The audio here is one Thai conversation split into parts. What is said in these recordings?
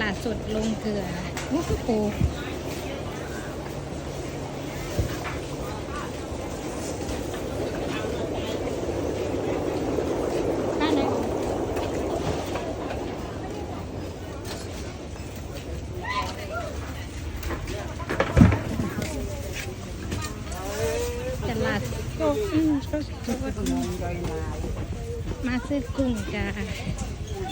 ลาดสดลงเกลือโอ้โหตลาดโอ้อืมก็ก็มาซื้อกุ้งจ้าวางห้องมัน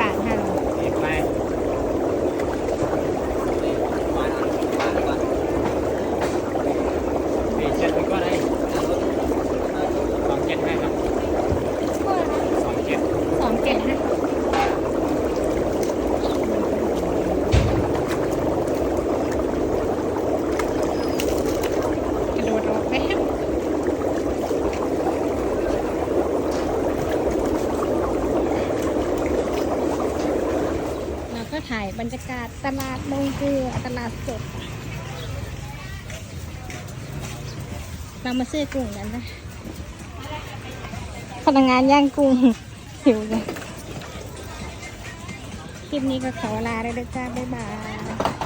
บาทห้าโล เก็บไปนี่เจ็ดไปก็ได้สองเจ็ดให้ครับสองเจ็ด สองเจ็ดฮะกระโดดออกไปฮะเราก็ถ่าย บรรยากาศตลาดลงเกลือตลาดสดเรามาซื้อกุ้งกันนะพนักงานย่างกุ้งหิวเลยคลิปนี้ก็ขอลาเลยด้วยจ้าบ๊ายบาย